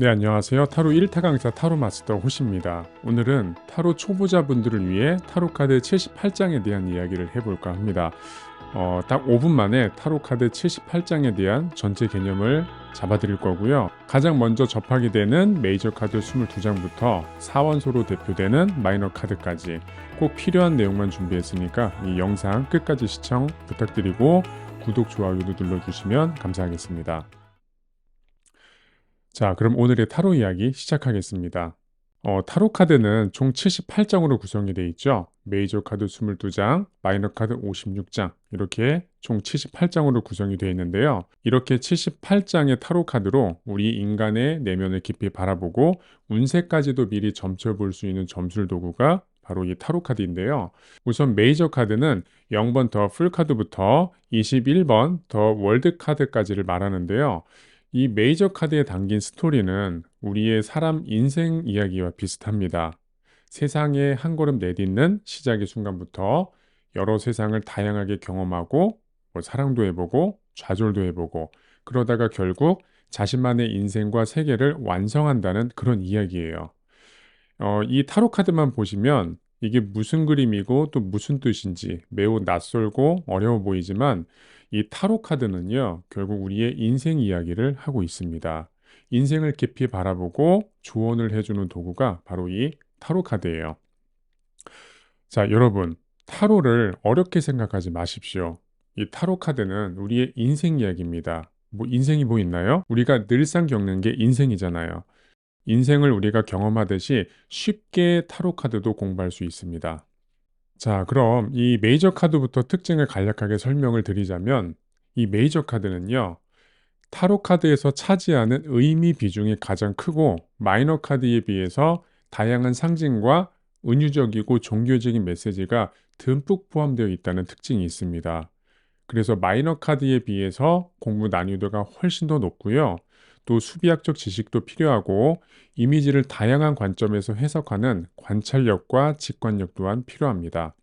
네, 안녕하세요. 타로 1타 강사 타로 마스터 호시입니다. 오늘은 타로 초보자분들을 위해 타로 카드 78장에 대한 이야기를 해볼까 합니다. 어, 딱 5분 만에 타로 카드 78장에 대한 전체 개념을 잡아드릴 거고요. 가장 먼저 접하게 되는 메이저 카드 22장부터 사원소로 대표되는 마이너 카드까지 꼭 필요한 내용만 준비했으니까 이 영상 끝까지 시청 부탁드리고 구독, 좋아요도 눌러주시면 감사하겠습니다. 자, 그럼 오늘의 타로 이야기 시작하겠습니다. 어, 타로 카드는 총 78장으로 구성이 되어 있죠. 메이저 카드 22장, 마이너 카드 56장, 이렇게 총 78장으로 구성이 되어 있는데요. 이렇게 78장의 타로 카드로 우리 인간의 내면을 깊이 바라보고 운세까지도 미리 점쳐볼 수 있는 점술 도구가 바로 이 타로 카드인데요. 우선 메이저 카드는 0번 더 풀 카드부터 21번 더 월드 카드까지를 말하는데요. 이 메이저 카드에 담긴 스토리는 우리의 사람 인생 이야기와 비슷합니다. 세상에 한 걸음 내딛는 시작의 순간부터 여러 세상을 다양하게 경험하고 뭐 사랑도 해보고 좌절도 해보고 그러다가 결국 자신만의 인생과 세계를 완성한다는 그런 이야기예요. 어, 이 타로 카드만 보시면 이게 무슨 그림이고 또 무슨 뜻인지 매우 낯설고 어려워 보이지만 이 타로 카드는요, 결국 우리의 인생 이야기를 하고 있습니다. 인생을 깊이 바라보고 조언을 해주는 도구가 바로 이 타로 카드예요. 자, 여러분, 타로를 어렵게 생각하지 마십시오. 이 타로 카드는 우리의 인생 이야기입니다. 뭐 인생이 뭐 있나요? 우리가 늘상 겪는 게 인생이잖아요. 인생을 우리가 경험하듯이 쉽게 타로 카드도 공부할 수 있습니다. 자, 그럼 이 메이저 카드부터 특징을 간략하게 설명을 드리자면 이 메이저 카드는요. 타로 카드에서 차지하는 의미 비중이 가장 크고 마이너 카드에 비해서 다양한 상징과 은유적이고 종교적인 메시지가 듬뿍 포함되어 있다는 특징이 있습니다. 그래서 마이너 카드에 비해서 공부 난이도가 훨씬 더 높고요. 또 수비학적 지식도 필요하고 이미지를 다양한 관점에서 해석하는 관찰력과 직관력 또한 필요합니다.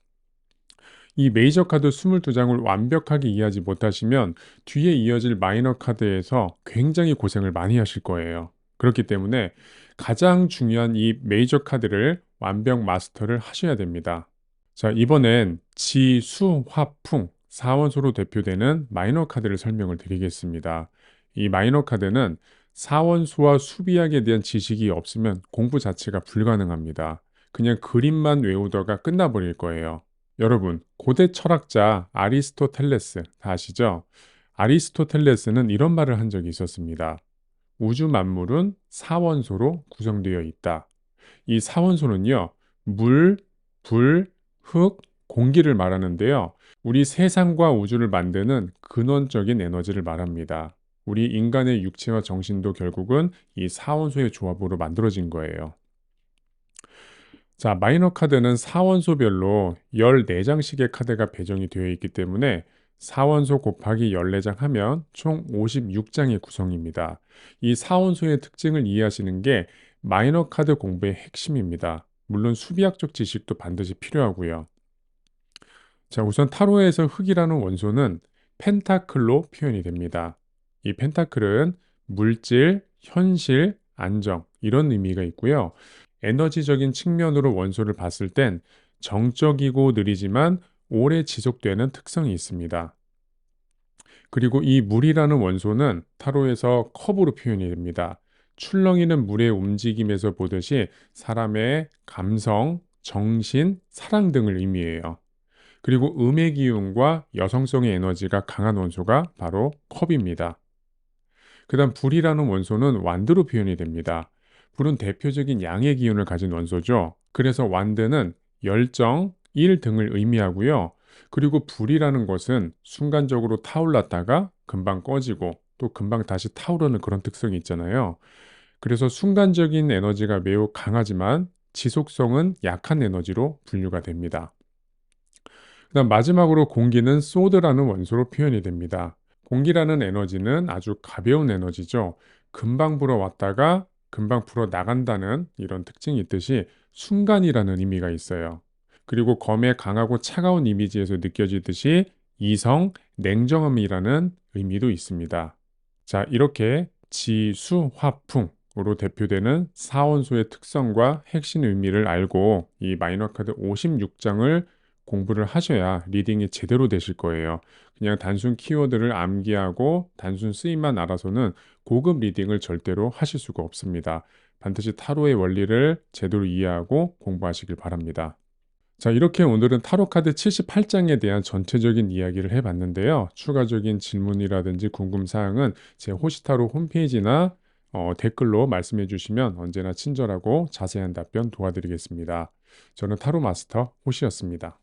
이 메이저 카드 22장을 완벽하게 이해하지 못하시면 뒤에 이어질 마이너 카드에서 굉장히 고생을 많이 하실 거예요. 그렇기 때문에 가장 중요한 이 메이저 카드를 완벽 마스터를 하셔야 됩니다. 자, 이번엔 지, 수, 화, 풍, 사원소로 대표되는 마이너 카드를 설명을 드리겠습니다. 이 마이너 카드는 사원수와 수비학에 대한 지식이 없으면 공부 자체가 불가능합니다. 그냥 그림만 외우다가 끝나버릴 거예요. 여러분, 고대 철학자 아리스토텔레스 다 아시죠? 아리스토텔레스는 이런 말을 한 적이 있었습니다. 우주 만물은 사원소로 구성되어 있다. 이 사원소는요, 물, 불, 흙, 공기를 말하는데요. 우리 세상과 우주를 만드는 근원적인 에너지를 말합니다. 우리 인간의 육체와 정신도 결국은 이 사원소의 조합으로 만들어진 거예요. 자, 마이너 카드는 사원소별로 14장씩의 카드가 배정이 되어 있기 때문에 사원소 곱하기 14장 하면 총 56장의 구성입니다. 이 사원소의 특징을 이해하시는 게 마이너 카드 공부의 핵심입니다. 물론 수비학적 지식도 반드시 필요하고요. 자, 우선 타로에서 흙이라는 원소는 펜타클로 표현이 됩니다. 이 펜타클은 물질, 현실, 안정 이런 의미가 있고요. 에너지적인 측면으로 원소를 봤을 땐 정적이고 느리지만 오래 지속되는 특성이 있습니다. 그리고 이 물이라는 원소는 타로에서 컵으로 표현이 됩니다. 출렁이는 물의 움직임에서 보듯이 사람의 감성, 정신, 사랑 등을 의미해요. 그리고 음의 기운과 여성성의 에너지가 강한 원소가 바로 컵입니다. 그 다음 불이라는 원소는 완드로 표현이 됩니다. 불은 대표적인 양의 기운을 가진 원소죠. 그래서 완드는 열정, 일 등을 의미하고요. 그리고 불이라는 것은 순간적으로 타올랐다가 금방 꺼지고 또 금방 다시 타오르는 그런 특성이 있잖아요. 그래서 순간적인 에너지가 매우 강하지만 지속성은 약한 에너지로 분류가 됩니다. 그다음 마지막으로 공기는 소드라는 원소로 표현이 됩니다. 공기라는 에너지는 아주 가벼운 에너지죠. 금방 불어왔다가 금방 불어 나간다는 이런 특징이 있듯이 순간이라는 의미가 있어요. 그리고 검의 강하고 차가운 이미지에서 느껴지듯이 이성, 냉정함이라는 의미도 있습니다. 자, 이렇게 지, 수, 화, 풍 으로 대표되는 사원소의 특성과 핵심 의미를 알고 이 마이너 카드 56장을 공부를 하셔야 리딩이 제대로 되실 거예요. 그냥 단순 키워드를 암기하고 단순 쓰임만 알아서는 고급 리딩을 절대로 하실 수가 없습니다. 반드시 타로의 원리를 제대로 이해하고 공부하시길 바랍니다. 자, 이렇게 오늘은 타로 카드 78장에 대한 전체적인 이야기를 해봤는데요. 추가적인 질문이라든지 궁금 사항은 제 호시타로 홈페이지나 어, 댓글로 말씀해 주시면 언제나 친절하고 자세한 답변 도와드리겠습니다. 저는 타로 마스터 호시였습니다.